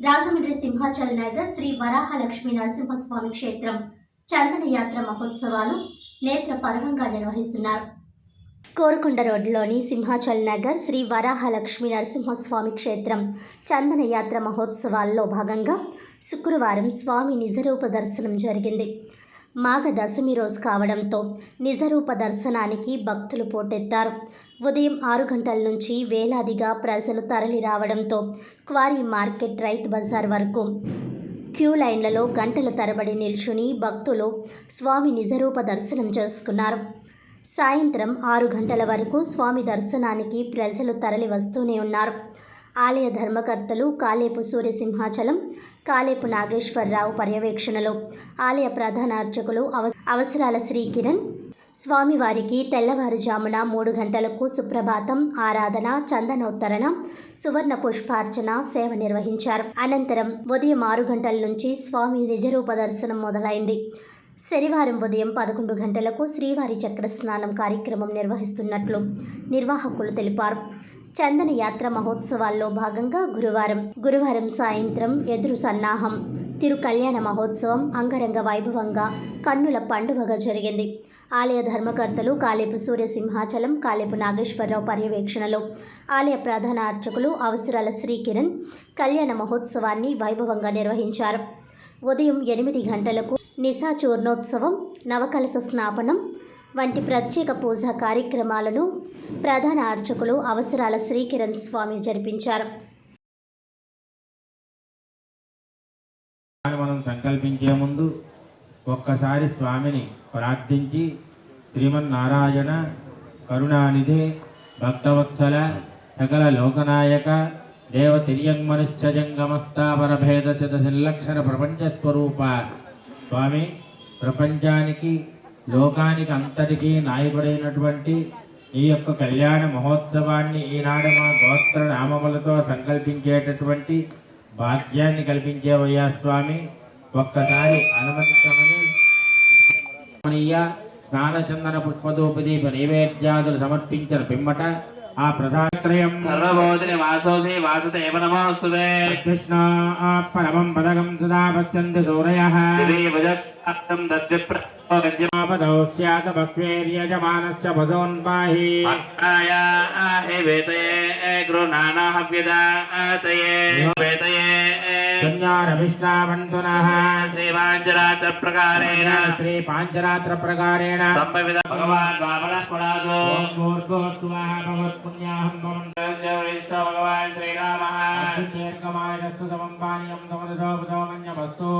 రాజమండ్రి సింహాచల్ నగర్ శ్రీ వరాహలక్ష్మి నరసింహస్వామి క్షేత్రం చందన యాత్ర మహోత్సవాలు నేత్ర పర్వంగా నిర్వహిస్తున్నారు. కోరుకొండ రోడ్లోని సింహాచల్ నగర్ శ్రీ వరాహలక్ష్మి నరసింహస్వామి క్షేత్రం చందన యాత్ర మహోత్సవాల్లో భాగంగా శుక్రవారం స్వామి నిజరూప దర్శనం జరిగింది. మాఘ దశమి రోజు కావడంతో నిజరూప దర్శనానికి భక్తులు పోటెత్తారు. ఉదయం ఆరు గంటల నుంచి వేలాదిగా ప్రజలు తరలి రావడంతో క్వారీ మార్కెట్ రైతు బజార్ వరకు క్యూ లైన్లలో గంటల తరబడి నిల్చుని భక్తులు స్వామి నిజరూప దర్శనం చేసుకున్నారు. సాయంత్రం ఆరు గంటల వరకు స్వామి దర్శనానికి ప్రజలు తరలి వస్తూనే ఉన్నారు. ఆలయ ధర్మకర్తలు కాలేపు సూర్యసింహాచలం కాలేపు నాగేశ్వరరావు పర్యవేక్షణలో. ఆలయ ప్రధాన అర్చకులు అవ అవసరాల శ్రీకిరణ్ స్వామివారికి తెల్లవారుజామున మూడు గంటలకు సుప్రభాతం ఆరాధన చందనోత్తరణ సువర్ణ పుష్పార్చన సేవ నిర్వహించారు. అనంతరం ఉదయం ఆరు గంటల నుంచి స్వామి నిజరూప దర్శనం మొదలైంది. శనివారం ఉదయం పదకొండు గంటలకు శ్రీవారి చక్రస్నానం కార్యక్రమం నిర్వహిస్తున్నట్లు నిర్వాహకులు తెలిపారు. చందన యాత్ర మహోత్సవాల్లో భాగంగా గురువారం గురువారం సాయంత్రం ఎదురు సన్నాహం. తిరు కళ్యాణ మహోత్సవం అంగరంగ వైభవంగా కన్నుల పండుగగా జరిగింది. ఆలయ ధర్మకర్తలు కాలేపు సూర్యసింహాచలం కాలేపు నాగేశ్వరరావు పర్యవేక్షణలో ఆలయ ప్రధాన అర్చకులు అవసరాల శ్రీ కిరణ్ కళ్యాణ మహోత్సవాన్ని వైభవంగా నిర్వహించారు. ఉదయం ఎనిమిది గంటలకు నిశా చూర్ణోత్సవం నవకలశ స్నాపనం వంటి ప్రత్యేక పూజా కార్యక్రమాలను ప్రధాన అర్చకులు అవసరాల శ్రీకిరణ్ స్వామి జరిపించారు. మనం సంకల్పించే ముందు ఒక్కసారి స్వామిని ప్రార్థించి శ్రీమన్నారాయణ కరుణానిధి భక్తవత్సల సకల లోకనాయక దేవ తిర్యంగమనిశ్చజంగమస్తాపర భేద సంలక్షణ ప్రపంచ స్వరూప స్వామి ప్రపంచానికి లోకానికి అంతటికీ నాయకుడైనటువంటి ఈ యొక్క కళ్యాణ మహోత్సవాన్ని ఈనాడు మా గోత్ర నామములతో సంకల్పించేటటువంటి భాగ్యాన్ని కల్పించేవయ్యా స్వామి. ఒక్కసారి అనుమతించమని. స్నానచందన పుష్పదోపదీప నైవేద్యాదులు సమర్పించిన పిమ్మట ఆ ప్రధానత్రయం. సర్వబోధిని వాసోసి వాసుతే ఏవ నమోస్తుతే కృష్ణ పరమం పదకం సదా పశ్యంతి సూరయ. దివ్యభుజం దద్విప్రగజ్యం ఆపదౌ స్యాత భక్వేర్యజమానస్య పదోన్పాహి భక్తాయ హే వేతయే గృహనాహవ్యదాతయే వేతయే పుణ్యారవిష్టావంతునః శ్రీవాంజరాత్ర ప్రకారేణ శ్రీ పాంచరాత్ర ప్రకారేణ సంభవిత భగవాన్ వామనః పునాదో ఓం భూర్భువస్సువః భగవత్పుణ్యాహం భవం విష్ణు భగవాన్ శ్రీరామః దీర్ఘమాయస్సు సమం పానీయం సమదదో బుధోమన్యవస్తు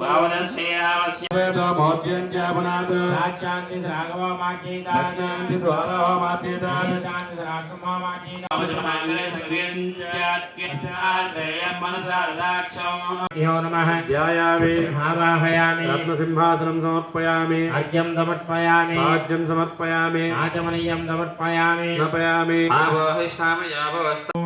పావన శ్రీరామస్య రాజ్యాంతి రాఘవ రాఘవ యో నమః ధ్యాయామి ఆవాహయామి రత్నసింహాసనం సమర్పయామి అర్ఘ్యం సమర్పయామి రాజ్యం సమర్పయామి ఆచమనీయం సమర్పయామి నపయామి ఆవహిష్టామయాభవస్త గోవింద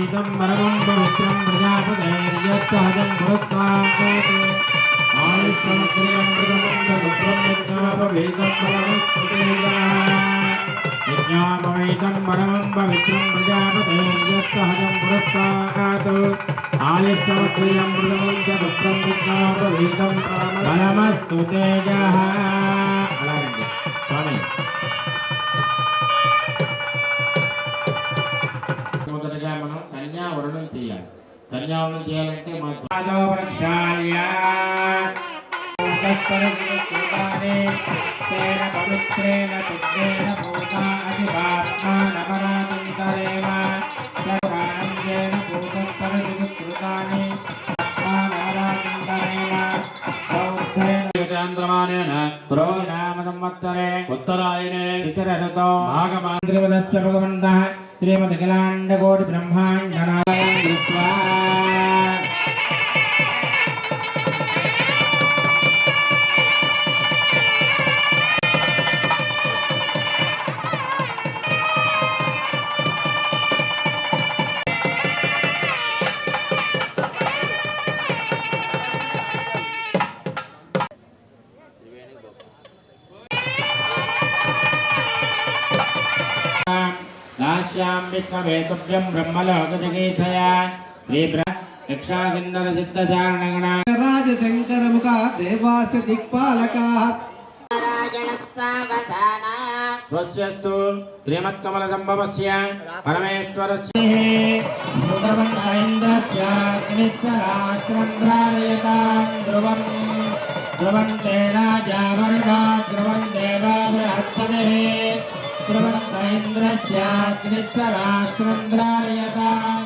ईदं मरणं पवित्रं प्रजापदैर्यत्तहजं पुरत्वात् आयुष्मत्रियं मृगमं पवित्रं यज्ञापवेदं यज्ञापवेदं मरणं पवित्रं प्रजापदैर्यत्तहजं पुरत्वात् आयुष्मत्रियं मृगमं च पुत्रं यज्ञापवेदं परमस्तु तेजः కన్యావరణం చేయాలి. కన్యావరణం చేయాలంటే మా పవిత్రేణ పుత్రేణ భూతా అధిపాత్మా నమరామంతరేవ సర్వానందేన భూతత్తరవికృతానే సౌద్ధేన చాంద్రమానేన పురోహినామ సంవత్సరే ఉత్తరాయణే Pai. काश्यां विष्णवे तुभ्यं ब्रह्मलोकजगीथया श्रीब्रक्षाकिन्नरसिद्धचारणगणा राजशङ्करमुखा देवाश्च दिक्पालकाः स्वस्यस्तु श्रीमत्कमलसम्भवस्य परमेश्वरस्य ध्रुवं ध्रुवं तेनाजावर्णा ध्रुवं देवा बृहस्पतिः ध्रुवं इन्द्रस्याग्निश्चराश्रन्द्रायताम्